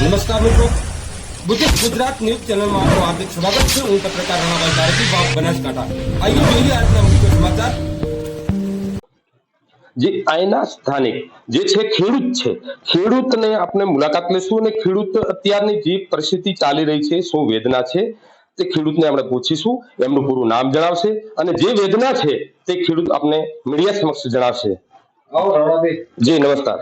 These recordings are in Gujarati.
નમસ્કાર મિત્રો. બુદ્ધિસ્ટ ગુજરાત ન્યૂઝ ચેનલમાં આપનું હાર્દિક સ્વાગત છે. હું પત્રકાર રણાભાઈ ભારતી બાપ બનાસકાંઠા. આઈએ જોઈએ આજના મુખ્ય સમાચાર. જે અહીંના સ્થાનિક જે છે ખેડૂત છે ખેડૂતને આપણે મુલાકાત લેશું અને ખેડૂત અત્યારની જે પરિસ્થિતિ ચાલી રહી છે શું વેદના છે તે ખેડૂતને આપણે પૂછીશું. એમનું પૂરું નામ જણાવશે અને જે વેદના છે તે ખેડૂત આપણે મીડિયા સમક્ષ જણાવશે. જી નમસ્કાર.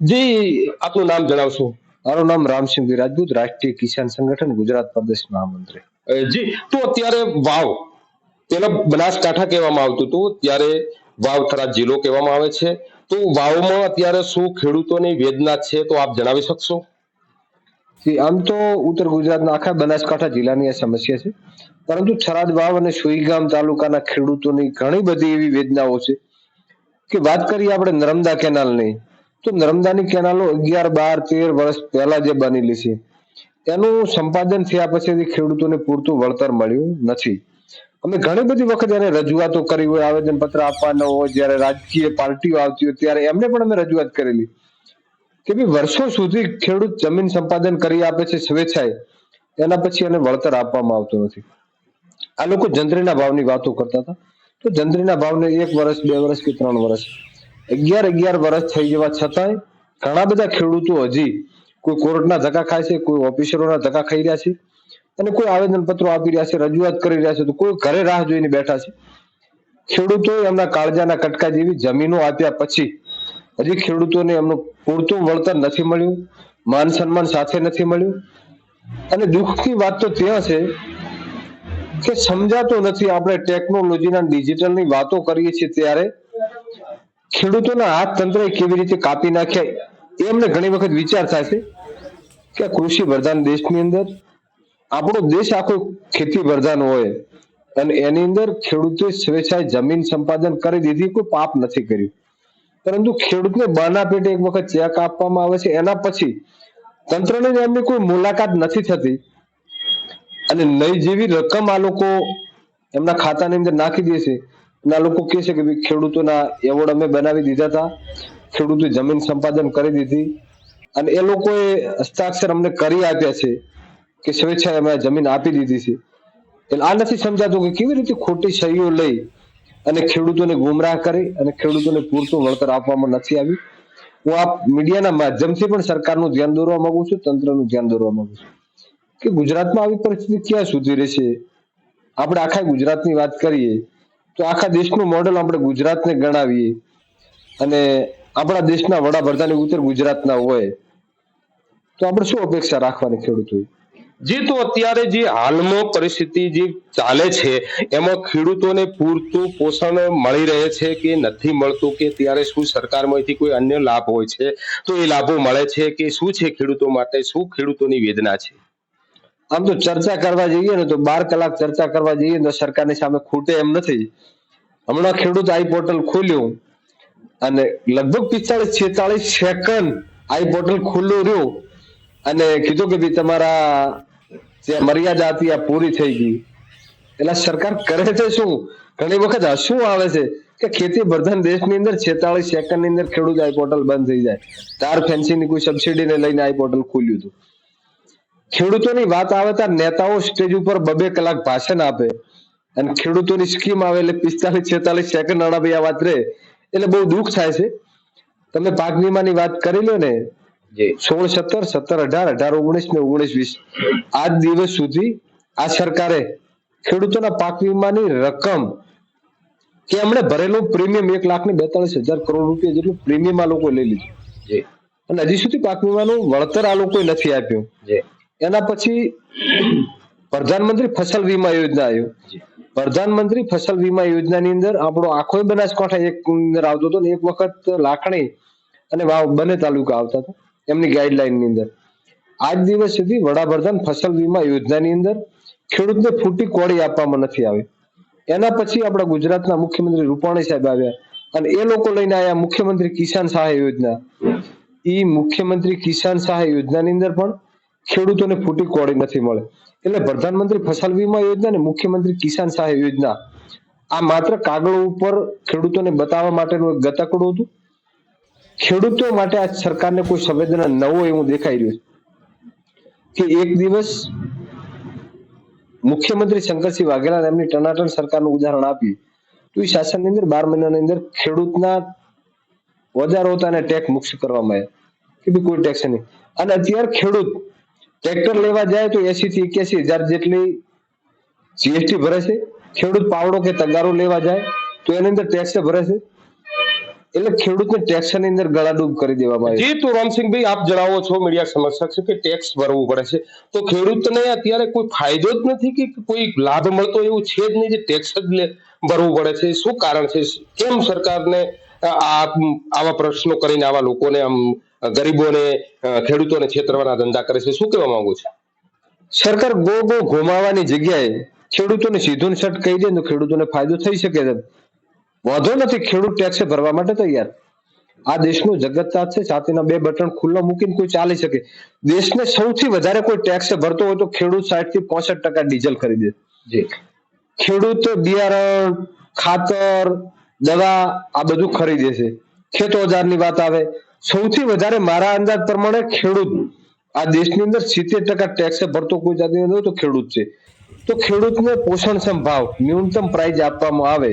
જી આપનું નામ જણાવશો? મારું નામ રામસિંહ રાજપૂત રાષ્ટ્રીય કિસાન સંગઠન ગુજરાત પ્રદેશ મહામંત્રી. જી તો અત્યારે વાવ તેના બનાસકાંઠા કહેવામાં આવતું હતું ત્યારે વાવ થરા જિલ્લો કહેવામાં આવે છે. તો વાવમાં અત્યારે શું ખેડૂતોની વેદના છે તો આપ જણાવી શકશો? આમ તો ઉત્તર ગુજરાતના આખા બનાસકાંઠા જિલ્લાની આ સમસ્યા છે. પરંતુ થરાદ વાવ અને સુઈગામ તાલુકાના ખેડૂતોની ઘણી બધી એવી વેદનાઓ છે. કે વાત કરીએ આપણે નર્મદા કેનાલની તો નર્મદાની કેનાલો અગિયાર, બાર, તેર વર્ષ પહેલા જે બનેલી છે. એનું સંપાદન થયા પછી ખેડૂતોને પૂરતું વળતર મળ્યું નથી. અમે ઘણી બધી વખત એને રજૂઆતો કરી હોય આવેદન પત્ર આપવાના હોય, જ્યારે રાજકીય પાર્ટીઓ આવતી હોય, ત્યારે એમને પણ અમે રજૂઆત કરેલી. કે ભાઈ, વર્ષો સુધી ખેડૂત જમીન સંપાદન કરી આપે છે, સ્વેચ્છાએ. એના પછી એને વળતર આપવામાં આવતું નથી. આ લોકો જંત્રીના ભાવની વાતો કરતા હતા. તો જંત્રીના ભાવને એક વર્ષ, બે વર્ષ કે ત્રણ વર્ષ અગિયાર અગિયાર વર્ષ થઈ જવા છતાંય ઘણા બધા ખેડૂતો હજી કોઈ કોર્ટના ધક્કા ખાય છે, કોઈ ઓફિસરોના ધક્કા ખાઈ રહ્યા છે અને કોઈ આવેદન પત્રો આપી રહ્યા છે, રજૂઆત કરી રહ્યા છે, તો કોઈ ઘરે રાહ જોઈને બેઠા છે. ખેડૂતો એમના કાળજાના કટકા જેવી જમીનો આપ્યા પછી હજી ખેડૂતોને એમનું પૂરતું વળતર નથી મળ્યું, માન સન્માન સાથે નથી મળ્યું. અને દુઃખની વાત તો ત્યાં છે કે સમજાતું નથી આપણે ટેકનોલોજીના ડિજિટલની વાતો કરીએ છીએ ત્યારે ખેડૂતોના હાથ તંત્રએ કેવી રીતે કાપી નાખ્યા એ અમને ઘણી વખત વિચાર થાય છે કે કૃષિ પ્રધાન દેશની અંદર, આપણો દેશ આખો ખેતી પ્રધાન હોય અને એની અંદર ખેડૂતે સ્વેચ્છાએ જમીન સંપાદન કરી દીધી, કોઈ પાપ નથી કર્યું. પરંતુ ખેડૂતને બાના પેટે એક વખત ચેક આપવામાં આવે છે, એના પછી તંત્રને એમની કોઈ મુલાકાત નથી થતી. અને નહીં જેવી રકમ આ લોકો એમના ખાતાની અંદર નાખી દે છે આ લોકો કહે છે કે ભાઈ ખેડૂતોના એવોર્ડ અમે બનાવી દીધા હતા. ખેડૂતો જમીન સંપાદન કરી દીધી. અને એ લોકોએ હસ્તાક્ષર અમને કરી આપ્યા છે કે સ્વેચ્છાએ અમે જમીન આપી દીધી છે. એટલે આ નથી સમજાતું કે કેવી રીતે ખોટી સહીઓ લઈ અને ખેડૂતોને ગુમરાહ કરી અને ખેડૂતોને પૂરતું વળતર આપવામાં નથી આવ્યું. હું આ મીડિયાના માધ્યમથી પણ સરકારનું ધ્યાન દોરવા માંગુ છું, તંત્રનું ધ્યાન દોરવા માંગુ છું. કે ગુજરાતમાં આવી પરિસ્થિતિ ક્યાં સુધી રહેશે? આપણે આખા ગુજરાતની વાત કરીએ તો આખા દેશનું મોડેલ આપણે ગુજરાતને ગણાવીએ. અને આપણા દેશના વડાપ્રધાન ઉત્તર ગુજરાતના હોય. તો આપણે શું અપેક્ષા રાખવાની ખેડૂતો? જે, તો અત્યારે જે હાલમાં પરિસ્થિતિ જે ચાલે છે, એમાં ખેડૂતોને પૂરતું પોષણ મળી રહે છે કે નથી મળતું કે ત્યારે શું સરકારમાંથી કોઈ અન્ય લાભ હોય છે? તો એ લાભો મળે છે કે શું છે ખેડૂતો માટે? શું ખેડૂતોની વેદના છે? આમ તો ચર્ચા કરવા જઈએ ને તો બાર કલાક ચર્ચા કરવા જઈએ તો સરકારની સામે ખૂટે એમ નથી. હમણાં ખેડૂત આઈ પોર્ટલ ખોલ્યું અને લગભગ પિસ્તાળીસ છેતાળીસ સેકન્ડ આઈ પોર્ટલ ખુલ્લું રહ્યું અને કીધું કે ભાઈ તમારા જે મર્યાદા હતી આ પૂરી થઈ ગઈ. એટલે સરકાર કરે છે શું? ઘણી વખત શું આવે છે કે ખેતી પ્રધાન દેશની અંદર છેતાળીસ સેકન્ડની અંદર ખેડૂત આઈ પોર્ટલ બંધ થઈ જાય. તાર ફેન્સીની કોઈ સબસિડીને લઈને આઈ પોર્ટલ ખુલ્યું હતું. ખેડૂતોની વાત આવે ત્યાં નેતાઓ સ્ટેજ ઉપર બબે કલાક ભાષણ આપે. અને ખેડૂતોની સ્કીમ આવે એટલે પિસ્તાલીસ છેતાલીસ સેકન્ડ અડાભાઈ આ વાત રહે એટલે બહુ દુઃખ થાય છે. તમે પાક વીમાની વાત કરી લો ને સોળ સત્તર સત્તર અઢાર અઢાર ઓગણીસ ને ઓગણીસ વીસ. આજ દિવસ સુધી આ સરકારે ખેડૂતોના પાક વીમાની રકમ કે એમણે ભરેલું પ્રીમિયમ એક લાખ ને બેતાલીસ હજાર કરોડ રૂપિયા જેટલું પ્રીમિયમ આ લોકો લઈ લીધું. અને હજી સુધી પાક વીમાનું વળતર આ લોકોએ નથી આપ્યું. એના પછી પ્રધાનમંત્રી ફસલ વીમા યોજના આવ્યું. પ્રધાનમંત્રી ફસલ વીમા યોજનાની અંદર આપણો આખો બનાસકાંઠા એક અંદર આવતો હતો ને એક વખત લાખણી અને વાવ બંને તાલુકા આવતા હતા એમની ગાઈડલાઈનની અંદર. આજ દિવસ સુધી વડાપ્રધાન ફસલ વીમા યોજનાની અંદર ખેડૂતને ફૂટી કોળી આપવામાં નથી આવી. એના પછી આપણા ગુજરાતના મુખ્યમંત્રી રૂપાણી સાહેબ આવ્યા અને એ લોકો લઈને આવ્યા મુખ્યમંત્રી કિસાન સહાય યોજના. ઈ મુખ્યમંત્રી કિસાન સહાય યોજનાની અંદર પણ ખેડૂતોને ફૂટી કોળી નથી મળે. એટલે પ્રધાનમંત્રી ફસલ વીમા યોજના અને મુખ્યમંત્રી કિસાન સહાય યોજના, આ માત્ર કાગળ ઉપર ખેડૂતોને બતાવવા માટેનું એક ગતકડું હતું. ખેડૂતો માટે આ સરકારને કોઈ સંવેદના નવો એવું દેખાઈ રહ્યું છે. કે એક દિવસ મુખ્યમંત્રી શંકરસિંહ વાઘેલા એમની ટનાટન સરકારનું ઉદાહરણ આપ્યું તો એ શાસનની અંદર બાર મહિનાની અંદર ખેડૂતના વધારો હતા અને ટેક્સ મુક્ત કરવામાં આવ્યા. કે કોઈ ટેક્સ નહીં. અને અત્યારે ખેડૂત ટ્રેક્ટર લેવા જાય તો એસી થી એક્યાસી હજાર જેટલી જીએસટી ભરે છે ખેડૂત પાવડો કે તગારો લેવા જાય તો એની અંદર ટેક્સ ભરે છે એટલે ખેડૂતને ટેક્સની અંદર ગળાડૂબ કરી દેવામાં આવે જી, તો રામસિંહભાઈ, આપ જણાવો છો, મીડિયા સમક્ષ છે કે ટેક્સ ભરવું પડે છે. તો ખેડૂતને અત્યારે કોઈ ફાયદો જ નથી કે કોઈ લાભ મળતો એવું છે જ નહીં જે ટેક્સ જ ભરવું પડે છે? શું કારણ છે? કેમ સરકારને આ આવા પ્રશ્નો કરીને આવા લોકોને આમ ગરીબોને ખેડૂતોને છેતરવાના ધંધા કરે છે. શું કહેવા માંગુ છે? સરકાર ગો ગો ઘુમાવાની જગ્યાએ ખેડૂતોને સીધું સટ કહી દે તો ખેડૂતોને ફાયદો થઈ શકે છે. વાંધો નથી ખેડૂત ટેક્સ ભરવા માટે તૈયાર. આ દેશનું જગતતા છે છાતીના બે બટન ખુલ્લા મૂકીને કોઈ ચાલી શકે. દેશને સૌથી વધારે કોઈ ટેક્સ ભરતો હોય તો ખેડૂત સાઠથી પોસઠ ટકા ડીઝલ ખરીદે. ખેડૂત બિયારણ ખાતર દવા આ બધું ખરીદે છે. ખેત ઓજારની વાત આવે. સૌથી વધારે મારા અંદાજ પ્રમાણે ખેડૂત, આ દેશની અંદર સિત્તેર ટકા ટેક્સ ભરતો કોઈ જાતિ નથી, તો ખેડૂત છે. તો ખેડૂતને પોષણક્ષમ ભાવ, ન્યૂનતમ પ્રાઇસ આપવામાં આવે,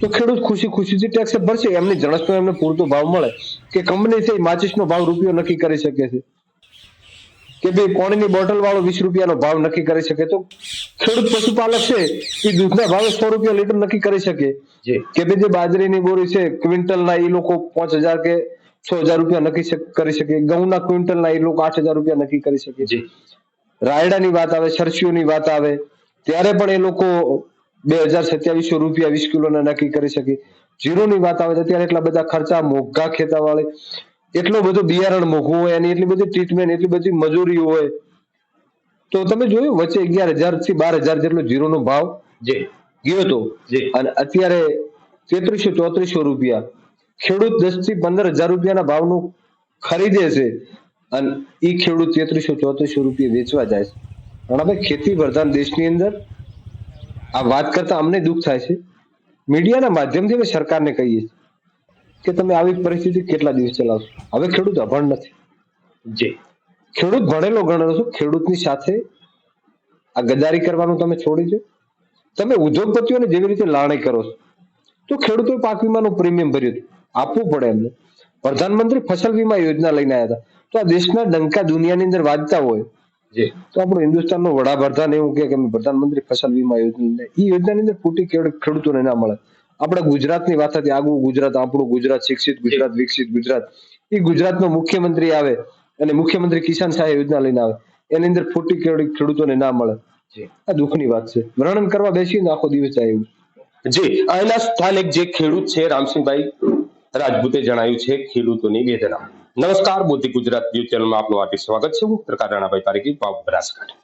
તો ખેડૂત ખુશી ખુશીથી ટેક્સ ભરશે. એમની જણસનો એમને પૂરતો ભાવ મળે કે કંપની છે માચિસનો ભાવ રૂપિયો નક્કી કરી શકે છે. કે ભાઈ પાણીની બોટલ વાળો વીસ રૂપિયાનો ભાવ નક્કી કરી શકે તો ખેડૂત પશુપાલક છે એ દૂધના ભાવે સો રૂપિયા લીટર નક્કી કરી શકે કે ભાઈ જે બાજરીની બોરી છે ક્વિન્ટલના એ લોકો પાંચ હજાર કે છ હજાર રૂપિયા નક્કી કરી શકે ઘઉંના ક્વિન્ટલના એ લોકો આઠ હજાર રૂપિયા નક્કી કરી શકે રાયડાની વાત આવે સરસીઓની વાત આવે ત્યારે પણ એ લોકો બે હજાર સત્યાવીસો રૂપિયા વીસ કિલોના નક્કી કરી શકે જીરોની વાત આવે તો ત્યારે એટલા બધા ખર્ચા મોંઘા ખેતા વાળે એટલો બધો બિયારણ મોંઘું હોય એની એટલી બધી ટ્રીટમેન્ટ એટલી બધી મજૂરી હોય તો તમે જોયું વચ્ચે અગિયાર હજારથી બાર હજાર જેટલો જીરોનો ભાવ જે. ગયો હતો. જી. અને અત્યારે તેત્રીસો ચોત્રીસો રૂપિયા. ખેડૂત દસથી પંદર હજાર રૂપિયાના ભાવનું ખરીદે છે. અને એ ખેડૂત તેત્રીસો ચોત્રીસો રૂપિયા વેચવા જાય છે. પણ હવે ખેતી પ્રધાન દેશની અંદર આ વાત કરતા અમને દુઃખ થાય છે. મીડિયાના માધ્યમથી અમે સરકારને કહીએ છીએ કે તમે આવી પરિસ્થિતિ કેટલા દિવસ ચલાવશો? હવે ખેડૂત અભણ નથી. જી. ખેડૂત ભણેલો ગણેલો છો ખેડૂતની સાથે આ ગદારી કરવાનું તમે છોડી દો. તમે ઉદ્યોગપતિઓને જેવી રીતે લાણી કરો છો તો ખેડૂતોએ પાક વીમાનું પ્રીમિયમ ભર્યું હતું. આપવું પડે એમને. પ્રધાનમંત્રી ફસલ વીમા યોજના લઈને આવ્યા હતા. તો આ દેશના ડંકા દુનિયાની અંદર વાંચતા હોય જી. તો આપણો હિન્દુસ્તાનનો વડાપ્રધાન એવું કે અમે પ્રધાનમંત્રી ફસલ વીમા યોજના એ યોજનાની અંદર ફૂટી ખેડૂત ખેડૂતોને ના મળે. આપણે ગુજરાતની વાત હતી આગવું ગુજરાત આપણું ગુજરાત શિક્ષિત ગુજરાત વિકસિત ગુજરાત. એ ગુજરાતનો મુખ્યમંત્રી આવે અને મુખ્યમંત્રી કિસાન સહાય યોજના લઈને આવે. એની અંદર ફૂટી ખેડૂત ખેડૂતોને ના મળે. આ દુઃખની વાત છે. વર્ણન કરવા બેસીને આખો દિવસ આવ્યું જી. અહીંના સ્થાનિક જે ખેડૂત છે રામસિંહભાઈ રાજપૂતે જણાવ્યું છે ખેડૂતોની વેદના નમસ્કાર બુદ્ધિ ગુજરાત ન્યૂઝ ચેનલમાં આપનું હાર્દિક સ્વાગત છે. હું પત્રકાર રાણાભાઈ પારેખી પાવ બનાસકાંઠા